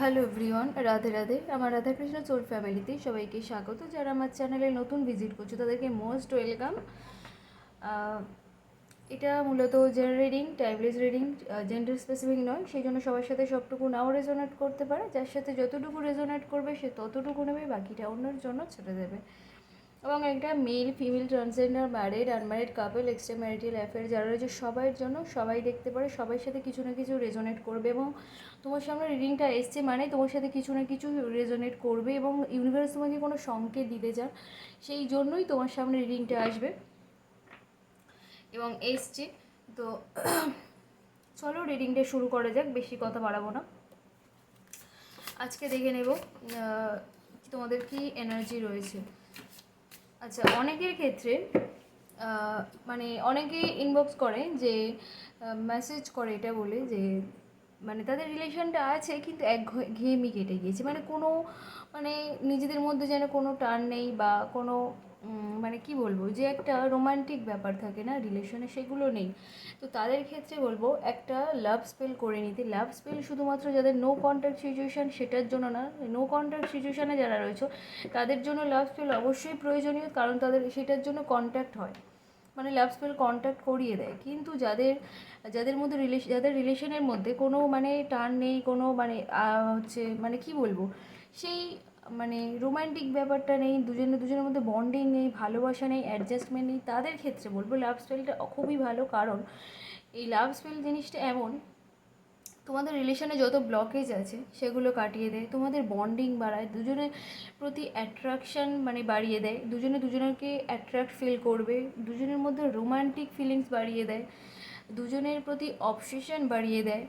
Hello everyone, Radhe Radhe. আমার রাধাকৃষ্ণ চোর ফ্যামিলিতে সবাইকে স্বাগত। যারা আমার চ্যানেলে নতুন ভিজিট করছ, তাদেরকে মোস্ট ওয়েলকাম। এটা মূলত general reading timeless reading gender specific নয়। সেই জন্য সবার সাথে সবটুকু নাও রেজোনেট করতে পারে। যার সাথে যতটুকু রেজোনেট করবে, সে ততটুকু নেবে, বাকিটা অন্যের জন্য ছেড়ে দেবে। এবং একটা male female transgender married unmarried couple extra marital affair যারা রয়েছে সবার জন্য সবাই দেখতে পারে সবার সাথে কিছু না কিছু রেজোনেট করবে এবং তোমার সামনে রিডিংটা এসছে মানে তোমার সাথে কিছু না কিছু রেজোনেট করবে এবং ইউনিভার্স তোমাকে কোনো সংকেত দিতে চান সেই জন্যই তোমার সামনে রিডিংটা আসবে। এবং এসছে, তো চলো রিডিংটা শুরু করা যাক, বেশি কথা বাড়াবো না। আজকে দেখে নেব তোমাদের কি এনার্জি রয়েছে। আচ্ছা অনেকের ক্ষেত্রে মানে অনেকেই ইনবক্স করে যে মেসেজ করে এটা বলে যে মানে তাদের রিলেশনটা আছে কিন্তু এক ঘেয়েমি কেটে গিয়েছে। মানে কোনো মানে নিজেদের মধ্যে যেন কোনো টান নেই বা কোনো মানে কি বলব, যে একটা রোমান্টিক ব্যাপার থাকে না রিলেশনে সেগুলো নেই। তো তাদের ক্ষেত্রে বলব, একটা লাভ স্পেল করে নিতে। লাভ স্পেল শুধুমাত্র যাদের নো কন্ট্যাক্ট সিচুয়েশান সেটার জন্য না নো কন্ট্যাক্ট সিচুয়েশানে যারা রয়েছে, তাদের জন্য লাভ স্পেল অবশ্যই প্রয়োজনীয়, কারণ তাদের সেটার জন্য কন্ট্যাক্ট হয়। মানে লাভ স্পেল কন্ট্যাক্ট করিয়ে দেয়। কিন্তু যাদের যাদের মধ্যে রিলেশন যাদের রিলেশনের মধ্যে কোনো মানে টান নেই, কোনো মানে হচ্ছে মানে কি বলব, সেই মানে রোমান্টিক ব্যাপারটা নেই, দুজনে দুজনের মধ্যে বন্ডিং নেই, ভালোবাসা নেই অ্যাডজাস্টমেন্ট নেই, তাদের ক্ষেত্রে বলব লাভ স্পেলটা খুবই ভালো। কারণ এই লাভ স্পেল জিনিসটা এমন, তোমাদের রিলেশনে যত ব্লকেজ আছে, সেগুলো কাটিয়ে দেয়। তোমাদের বন্ডিং বাড়ায়, দুজনের প্রতি অ্যাট্রাকশন মানে বাড়িয়ে দেয়। দুজনে দুজনকে অ্যাট্রাক্ট ফিল করবে, দুজনের মধ্যে রোমান্টিক ফিলিংস বাড়িয়ে দেয়, দুজনের প্রতি অবসেশন বাড়িয়ে দেয়।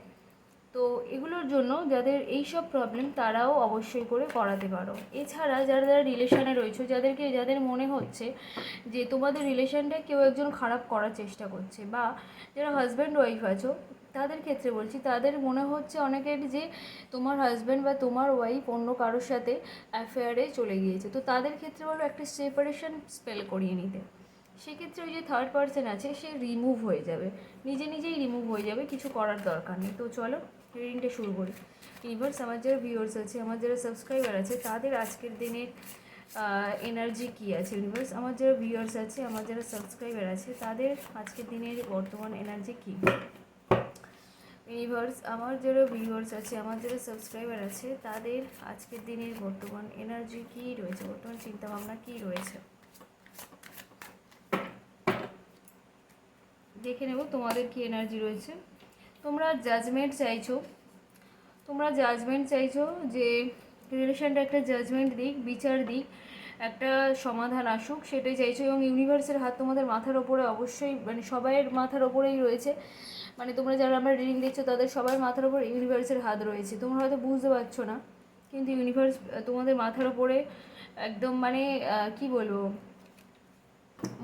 তো এগুলোর জন্য যাদের এই সব প্রবলেম তারাও অবশ্যই করে করাতে পারো। এছাড়া যারা যারা রিলেশানে রয়েছে, যাদেরকে, যাদের মনে হচ্ছে যে তোমাদের রিলেশনটা কেউ একজন খারাপ করার চেষ্টা করছে বা যারা হাজব্যান্ড ওয়াইফ আছো, তাদের ক্ষেত্রে বলছি, তাদের মনে হচ্ছে অনেকের যে তোমার হাজব্যান্ড বা তোমার ওয়াইফ অন্য কারোর সাথে অ্যাফেয়ারে চলে গিয়েছে। তো তাদের ক্ষেত্রে বলো একটা সেপারেশন স্পেল করিয়ে নিতে। সেক্ষেত্রে ওই যে থার্ড পার্সন আছে, সে রিমুভ হয়ে যাবে। নিজে নিজেই রিমুভ হয়ে যাবে, কিছু করার দরকার নেই। তো চলো রিডিংটা শুরু করি। ইউনিভার্স আমার যারা ভিউয়ার্স আছে, আমার যারা সাবস্ক্রাইবার আছে, তাদের আজকের দিনের এনার্জি কী আছে ইউনিভার্স আমার যারা ভিউয়ার্স আছে, আমার যারা সাবস্ক্রাইবার আছে, তাদের আজকের দিনের বর্তমান এনার্জি কী? ইউনিভার্স আমার যারা ভিউয়ার্স আছে, আমার যারা সাবস্ক্রাইবার আছে, তাদের আজকের দিনের বর্তমান এনার্জি কী রয়েছে? বর্তমান চিন্তাভাবনা কী রয়েছে? দেখে নেব তোমাদের কি এনার্জি রয়েছে। তোমরা জাজমেন্ট চাইছো। তোমরা জাজমেন্ট চাইছো যে রিলেশনটা একটা জাজমেন্ট দিক, বিচার দিক, একটা সমাধান আসুক, সেটাই চাইছো এবং ইউনিভার্সের হাত তোমাদের মাথার ওপরে অবশ্যই মানে সবাইয়ের মাথার ওপরেই রয়েছে। মানে তোমরা যারা আমরা রিডিং দেখছ তাদের সবার মাথার ওপর ইউনিভার্সের হাত রয়েছে। তোমরা হয়তো বুঝতে পারছ না, কিন্তু ইউনিভার্স তোমাদের মাথার ওপরে একদম মানে কি বলব,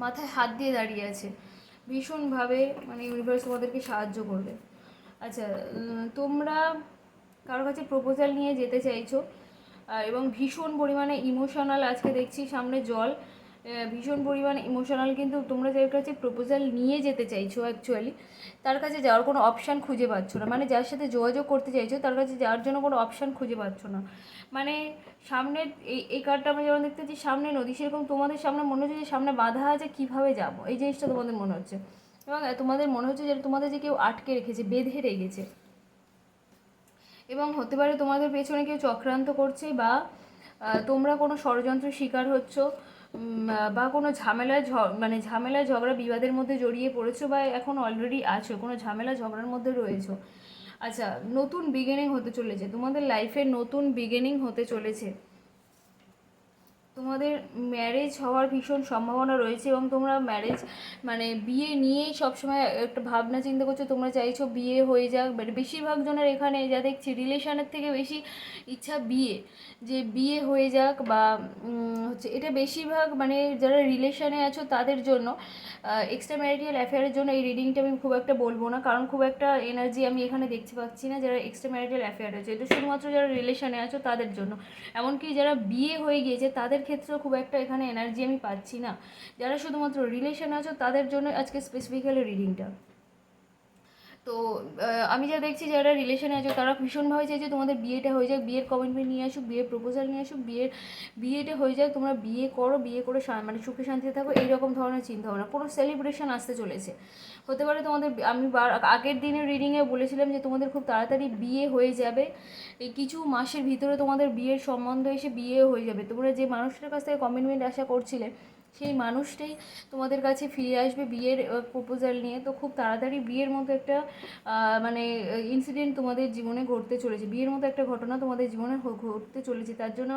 মাথায় হাত দিয়ে দাঁড়িয়ে আছে। ভীষণভাবে মানে ইউনিভার্স তোমাদেরকে সাহায্য করবে। আচ্ছা তোমরা কারোর কাছে প্রপোজাল নিয়ে যেতে চাইছো এবং ভীষণ পরিমাণে ইমোশনাল আজকে দেখছি সামনে জল ভীষণ পরিমাণে ইমোশনাল কিন্তু তোমরা যার কাছে প্রপোজাল নিয়ে যেতে চাইছো অ্যাকচুয়ালি তার কাছে যাওয়ার কোনো অপশান খুঁজে পাচ্ছ না। মানে যার সাথে যোগাযোগ করতে চাইছো, তার কাছে যাওয়ার জন্য কোনো অপশান খুঁজে পাচ্ছ না। মানে সামনে এই এই কার্ডটা আমরা যেমন দেখতে পাচ্ছি, সামনে নদী, সেরকম তোমাদের সামনে মনে হচ্ছে যে সামনে বাধা আছে, কীভাবে যাব? এই জিনিসটা তোমাদের মনে হচ্ছে। এবং তোমাদের মনে হচ্ছে যে তোমাদের যে কেউ আটকে রেখেছে, বেঁধে রেখেছে। এবং হতে পারে তোমাদের পেছনে কেউ চক্রান্ত করছে বা তোমরা কোনো ষড়যন্ত্রের শিকার হচ্ছ বা কোনো ঝামেলায় মানে ঝামেলা ঝগড়া বিবাদের মধ্যে জড়িয়ে পড়েছো বা এখন অলরেডি আছো, কোনো ঝামেলা ঝগড়ার মধ্যে রয়েছো। আচ্ছা নতুন বিগিনিং হতে চলেছে। তোমাদের লাইফে নতুন বিগিনিং হতে চলেছে। তোমাদের ম্যারেজ হওয়ার ভীষণ সম্ভাবনা রয়েছে এবং তোমরা ম্যারেজ মানে বিয়ে নিয়েই সবসময় একটা ভাবনা চিন্তা করছ, তোমরা চাইছো বিয়ে হয়ে যাক মানে বেশিরভাগ জনের এখানে যা দেখছি রিলেশনের থেকে বেশি ইচ্ছা বিয়ে, যে বিয়ে হয়ে যাক বা হচ্ছে এটা বেশিরভাগ মানে যারা রিলেশনে আছো তাদের জন্য এক্সট্রা ম্যারিটাল অ্যাফেয়ারের জন্য এই রিডিংটা আমি খুব একটা বলব না, কারণ খুব একটা এনার্জি আমি এখানে দেখতে পাচ্ছি না যারা এক্সট্রা ম্যারিটাল অ্যাফেয়ার আছে, এটা শুধুমাত্র যারা রিলেশনে আছো তাদের জন্য, এমনকি যারা বিয়ে হয়ে গিয়েছে তাদের ক্ষেত্রেও খুব একটা এখানে এনার্জি আমি পাচ্ছি না। যারা শুধুমাত্র রিলেশান আছো, তাদের জন্য আজকে স্পেসিফিক্যালি রিডিংটা তো আমি যা দেখছি যারা রিলেশনে আছে, তারা ভীষণভাবে চাইছে তোমাদের বিয়েটা হয়ে যাক, বিয়ের কমিটমেন্ট নিয়ে আসুক, বিয়ের প্রপোজাল নিয়ে আসুক, বিয়ের, বিয়েটা হয়ে যাক, তোমরা বিয়ে করো, বিয়ে করে মানে সুখে শান্তিতে থাকো, এইরকম ধরনের চিন্তা ভাবনা কোনো সেলিব্রেশন আসতে চলেছে। হতে পারে তোমাদের আমি আগের দিনের রিডিংয়ে বলেছিলাম যে তোমাদের খুব তাড়াতাড়ি বিয়ে হয়ে যাবে। এই কিছু মাসের ভিতরে তোমাদের বিয়ের সম্বন্ধ এসে বিয়ে হয়ে যাবে। তোমরা যে মানুষটার কাছ থেকে কমিটমেন্ট আশা করছিলে সেই মানুষটাই তোমাদের কাছে ফিরে আসবে বিয়ের প্রপোজাল নিয়ে। তো খুব তাড়াতাড়ি বিয়ের মতো একটা মানে ইনসিডেন্ট তোমাদের জীবনে ঘটতে চলেছে। বিয়ের মতো একটা ঘটনা তোমাদের জীবনে ঘটতে চলেছে। তার জন্য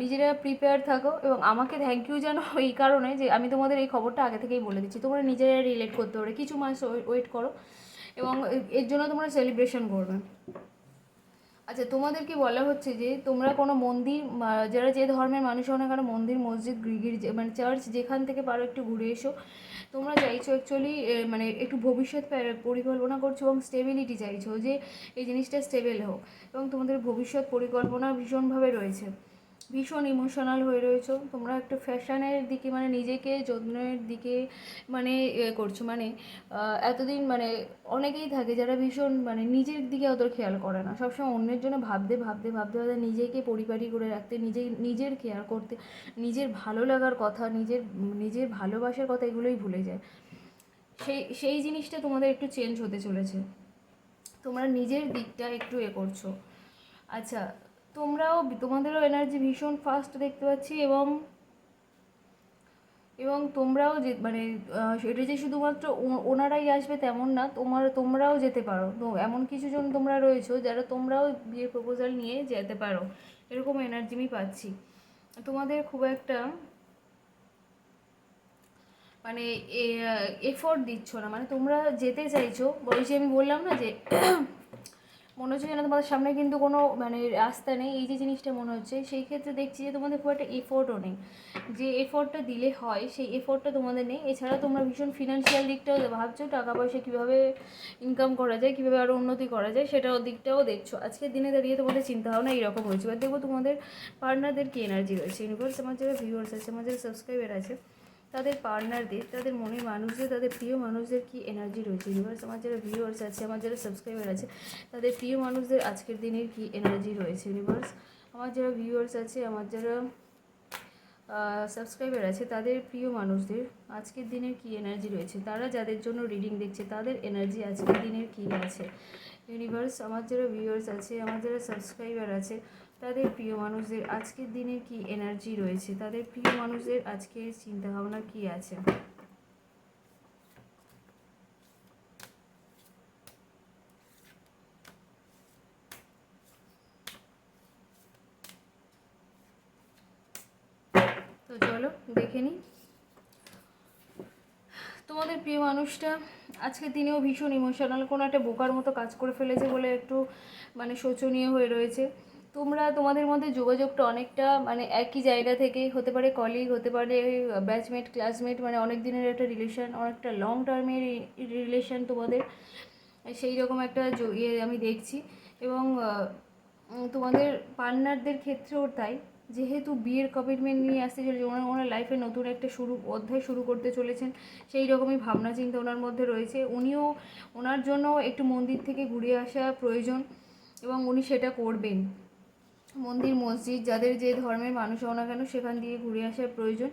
নিজেরা প্রিপেয়ার থাকো এবং আমাকে থ্যাংক ইউ জানো এই কারণে যে আমি তোমাদের এই খবরটা আগে থেকেই বলে দিচ্ছি। তোমরা নিজেরা রিলেট করতে পারো। কিছু মাস ওয়েট করো এবং এর জন্য তোমরা সেলিব্রেশন করবে। আচ্ছা তোমাদেরকে বলা হচ্ছে যে তোমরা কোনো মন্দির যারা যে ধর্মের মানুষ হও না কেন, মন্দির, মসজিদ যে- মানে চার্চ যেখান থেকে পারো একটু ঘুরে এসো। তোমরা চাইছো অ্যাকচুয়ালি মানে একটু ভবিষ্যৎ পরিকল্পনা করছ এবং স্টেবিলিটি চাইছো যে এই জিনিসটা স্টেবেল হোক এবং তোমাদের ভবিষ্যৎ পরিকল্পনা ভীষণভাবে রয়েছে। ভীষণ ইমোশনাল হয়ে রয়েছো। তোমরা একটু ফ্যাশনের দিকে মানে নিজেকে যত্নের দিকে মানে করছ। মানে এতদিন মানে অনেকেই থাকে যারা ভীষণ মানে নিজের দিকে অত খেয়াল করে না। সবসময় অন্যের জন্য ভাবতে ভাবতে ভাবতে ভাবতে নিজেকে পরিপাটি করে রাখতে, নিজে, নিজের কেয়ার করতে, নিজের ভালো লাগার কথা, নিজের নিজের ভালোবাসার কথা এগুলোই ভুলে যায়। সেই সেই জিনিসটা তোমাদের একটু চেঞ্জ হতে চলেছে। তোমরা নিজের দিকটা একটু এ করছ। আচ্ছা তোমরাও তোমাদেরও এনার্জি ভীষণ ফাস্ট দেখতে পাচ্ছি এবং এবং তোমরাও যে মানে এটা যে শুধুমাত্র ওনারাই আসবে তেমন না, তোমার, তোমরাও যেতে পারো। তো এমন কিছু জন তোমরা রয়েছো যারা তোমরাও বিয়ের প্রপোজাল নিয়ে যেতে পারো। এরকম এনার্জি আমি পাচ্ছি। তোমাদের খুব একটা মানে এফোর্ট দিচ্ছ না। মানে তোমরা যেতে চাইছো যে আমি বললাম না যে মনে হচ্ছে যেন তোমাদের সামনে কিন্তু কোনো মানে রাস্তা নেই। এই যে জিনিসটা মনে হচ্ছে, সেই ক্ষেত্রে দেখছি যে তোমাদের খুব একটা এফোর্টও নেই। যে এফোর্টটা দিলে হয়, সেই এফোর্টটা তোমাদের নেই। এছাড়া তোমরা ভীষণ ফিনান্সিয়াল দিকটাও ভাবছ, টাকা পয়সা কীভাবে ইনকাম করা যায়, কীভাবে আরও উন্নতি করা যায়, সেটাও দিকটাও দেখছ। আজকের দিনে দাঁড়িয়ে তোমাদের চিন্তা ভাবনা এইরকম হয়েছে। এবার দেখব তোমাদের পার্টনারদের কী এনার্জি রয়েছে। ইউনিভার্স আমার যারা ভিউয়ার্স আছে, আমার যারা সাবস্ক্রাইবার আছে তাদের পার্টনারদের তাদের মনের মানুষদের, তাদের প্রিয় মানুষদের কি এনার্জি রয়েছে? ইউনিভার্স আমার যারা ভিউয়ার্স আছে, আমার যারা সাবস্ক্রাইবার আছে, তাদের প্রিয় মানুষদের আজকের দিনের কি এনার্জি রয়েছে? ইউনিভার্স আমার যারা ভিউয়ার্স আছে, আমার যারা সাবস্ক্রাইবার আছে, তাদের প্রিয় মানুষদের আজকের দিনের কি এনার্জি রয়েছে? তারা যাদের জন্য রিডিং দেখছে, তাদের এনার্জি আজকের দিনের কি আছে? ইউনিভার্স আমার যারা ভিউয়ার্স আছে, আমার যারা সাবস্ক্রাইবার আছে তাদের প্রিয় মানুষদের আজকের দিনের কি এনার্জি রয়েছে? তাদের প্রিয় মানুষদের আজকের চিন্তাভাবনা কি আছে? তো চলো, দেখে নিই। তোমাদের প্রিয় মানুষটা আজকের দিনেও ভীষণ ইমোশনাল কোনো একটা বোকার মতো কাজ করে ফেলেছে বলে একটু মানে শোচনীয় হয়ে রয়েছে। তোমরা তোমাদের মধ্যে যোগাযোগটা অনেকটা মানে একই জায়গা থেকে, হতে পারে কলিগ হতে পারে ব্যাচমেট ক্লাসমেট মানে অনেক দিনের একটা রিলেশন অনেকটা লং টার্মের রিলেশন তোমাদের। সেই রকম একটা ইয়ে আমি দেখছি। এবং তোমাদের পার্টনারদের ক্ষেত্রেও তাই। যেহেতু বিয়ের কমিটমেন্ট নিয়ে আসতে চলেছে, ওনার ওনার লাইফে নতুন একটা শুরু, অধ্যায় শুরু করতে চলেছেন। সেই রকমই ভাবনা, চিন্তা ওনার মধ্যে রয়েছে। উনিও, ওনার জন্য একটু মন্দির থেকে ঘুরে আসা প্রয়োজন এবং উনি সেটা করবেন। মন্দির, মসজিদ, যাদের যে ধর্মের মানুষ হও না কেন সেখান দিয়ে ঘুরে আসার প্রয়োজন,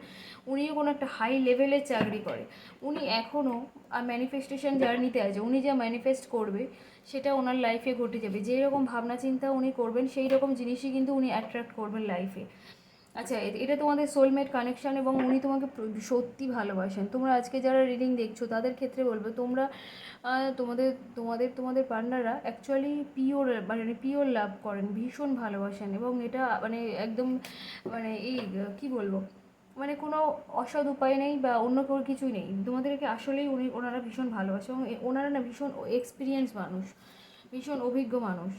উনিও কোনো একটা হাই লেভেলের চাকরি করে। উনি এখনও আর ম্যানিফেস্টেশন জার্নিতে আছে। উনি যা ম্যানিফেস্ট করবে, সেটা ওনার লাইফে ঘটে যাবে। যেরকম ভাবনা চিন্তা উনি করবেন সেই রকম জিনিসই কিন্তু উনি অ্যাট্রাক্ট করবেন লাইফে আচ্ছা এটা তোমাদের সোলমেট কানেকশন এবং উনি তোমাকে সত্যি ভালোবাসেন। তোমরা আজকে যারা রিডিং দেখছ, তাদের ক্ষেত্রে বলব, তোমরা তোমাদের তোমাদের তোমাদের পার্টনাররা অ্যাকচুয়ালি পিওর মানে পিওর লাভ করেন, ভীষণ ভালোবাসেন এবং এটা মানে একদম মানে এই, কি বলব মানে কোনো অসৎ উপায় নেই বা অন্য কোনো কিছুই নেই। তোমাদেরকে আসলেই উনি, ওনারা ভীষণ ভালোবাসে এবং ওনারা না ভীষণ এক্সপিরিয়েন্স মানুষ, ভীষণ অভিজ্ঞ মানুষ।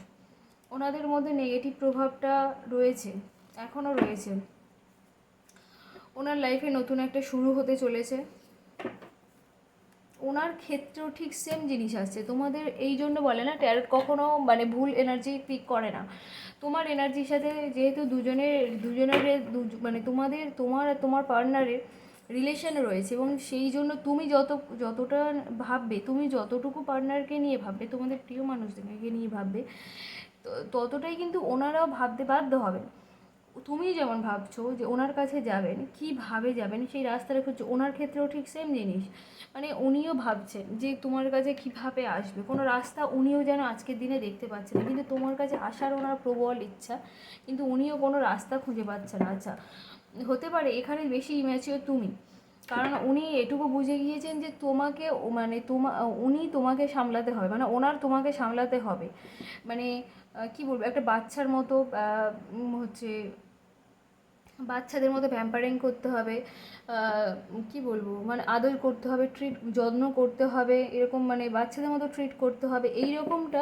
ওনাদের মধ্যে নেগেটিভ প্রভাবটা রয়েছে। এখনও রয়েছে। ওনার লাইফে নতুন একটা শুরু হতে চলেছে। ওনার ক্ষেত্রেও ঠিক সেম জিনিস আসছে। তোমাদের এই জন্য বলে না ট্যারট কখনো মানে ভুল এনার্জি পিক করে না। তোমার এনার্জির সাথে যেহেতু দুজনের দুজনের মানে তোমাদের, তোমার তোমার পার্টনারের রিলেশন রয়েছে এবং সেই জন্য তুমি যত, যতটা ভাববে, তুমি যতটুকু পার্টনারকে নিয়ে ভাববে, তোমাদের প্রিয় মানুষদেরকে নিয়ে ভাববে, তো- ততটাই কিন্তু ওনারাও ভাবতে বাধ্য হবেন তুমি যেমন ভাবছ যে ওনার কাছে যাবেন কীভাবে যাবেন, সেই রাস্তাটা খুঁজছে, ওনার ক্ষেত্রেও ঠিক সেম জিনিস। মানে উনিও ভাবছেন যে তোমার কাছে কীভাবে আসবে? কোনো রাস্তা উনিও যেন আজকের দিনে দেখতে পাচ্ছেন না। কিন্তু তোমার কাছে আসার ওনার প্রবল ইচ্ছা, কিন্তু উনিও কোনো রাস্তা খুঁজে পাচ্ছেন না। আচ্ছা হতে পারে এখানে বেশি ইম্যাচিওর তুমি। কারণ উনি এটুকু বুঝে গিয়েছেন যে তোমাকে মানে তোমা, উনি তোমাকে সামলাতে হবে। মানে ওনার তোমাকে সামলাতে হবে। মানে কি বলব, একটা বাচ্চার মতো হচ্ছে বাচ্চাদের মতো প্যাম্পারিং করতে হবে কি বলব? মানে আদর করতে হবে ট্রিট যত্ন করতে হবে, এরকম মানে বাচ্চাদের মতো ট্রিট করতে হবে এই রকমটা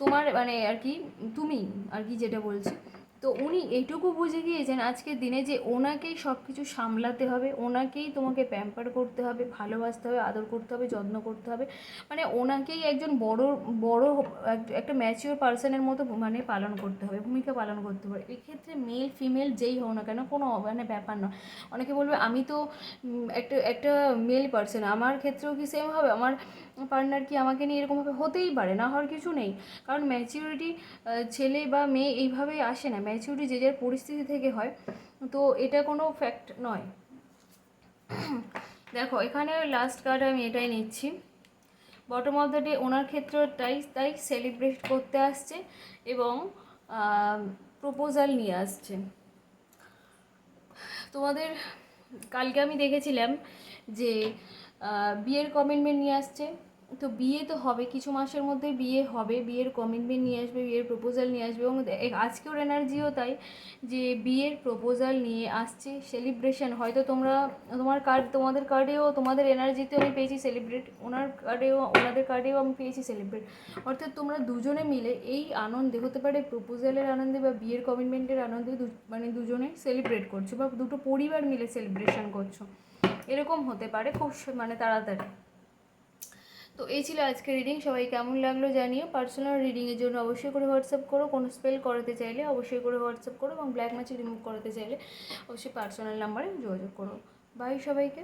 তোমার মানে আর কি, তুমি আর কি যেটা বলছি। তো উনি এইটুকু বুঝে গিয়েছেন আজকের দিনে যে ওনাকেই সব কিছু সামলাতে হবে, ওনাকেই তোমাকে প্যাম্পার করতে হবে, ভালোবাসতে হবে, আদর করতে হবে, যত্ন করতে হবে। মানে ওনাকেই একজন বড় বড় একটা ম্যাচিওর পার্সনের মতো মানে পালন করতে হবে, ভূমিকা পালন করতে হবে। এক্ষেত্রে মেল ফিমেল যেই হোক না কেন কোনো মানে ব্যাপার নয়। অনেকে বলবে, আমি তো একটা একটা মেল পার্সন আমার ক্ষেত্রেও কি সেম হবে? আমার পার্টনার কি আমাকে নিয়ে এরকমভাবে হতেই পারে, না হওয়ার কিছু নেই। কারণ ম্যাচিউরিটি ছেলে বা মেয়ে এইভাবেই আসে না। ম্যাচিউরিটি যে যার পরিস্থিতি থেকে হয়, তো এটা কোনো ফ্যাক্ট নয়। দেখো, এখানে লাস্ট কার্ড আমি এটাই নিচ্ছি। বটম অফ দ্য ডে ওনার ক্ষেত্রেও তাই তাই সেলিব্রেট করতে আসছে এবং প্রপোজাল নিয়ে আসছে। তোমাদের, কালকে আমি দেখেছিলাম যে বিয়ের কমিটমেন্ট নিয়ে আসছে। তো বিয়ে তো হবে, কিছু মাসের মধ্যে বিয়ে হবে, বিয়ের কমিটমেন্ট নিয়ে আসবে, বিয়ের প্রপোজাল নিয়ে আসবে এবং আজকের এনার্জিও তাই যে বিয়ের প্রপোজাল নিয়ে আসছে সেলিব্রেশন হয়তো তোমরা, তোমার কার্ড তোমাদের কার্ডেও তোমাদের এনার্জিতেও আমি পেয়েছি সেলিব্রেট ওনার কার্ডেও ওনাদের কার্ডেও আমি পেয়েছি সেলিব্রেট অর্থাৎ তোমরা দুজনে মিলে এই আনন্দে, হতে পারে প্রপোজালের আনন্দে বা বিয়ের কমিটমেন্টের আনন্দে মানে দুজনে সেলিব্রেট করছ বা দুটো পরিবার মিলে সেলিব্রেশন করছ। এরকম হতে পারে খুব মানে তাড়াতাড়ি। তো এই ছিল আজকে রিডিং সবাই কেমন লাগল জানিও। পার্সোনাল রিডিংয়ের জন্য অবশ্যই করে হোয়াটসঅ্যাপ করো। কোনো স্পেল করাতে চাইলে অবশ্যই করে হোয়াটসঅ্যাপ করো এবং ব্ল্যাক ম্যাচ রিমুভ করাতে চাইলে অবশ্যই পার্সোনাল নাম্বারে যোগাযোগ করো। বাই সবাইকে।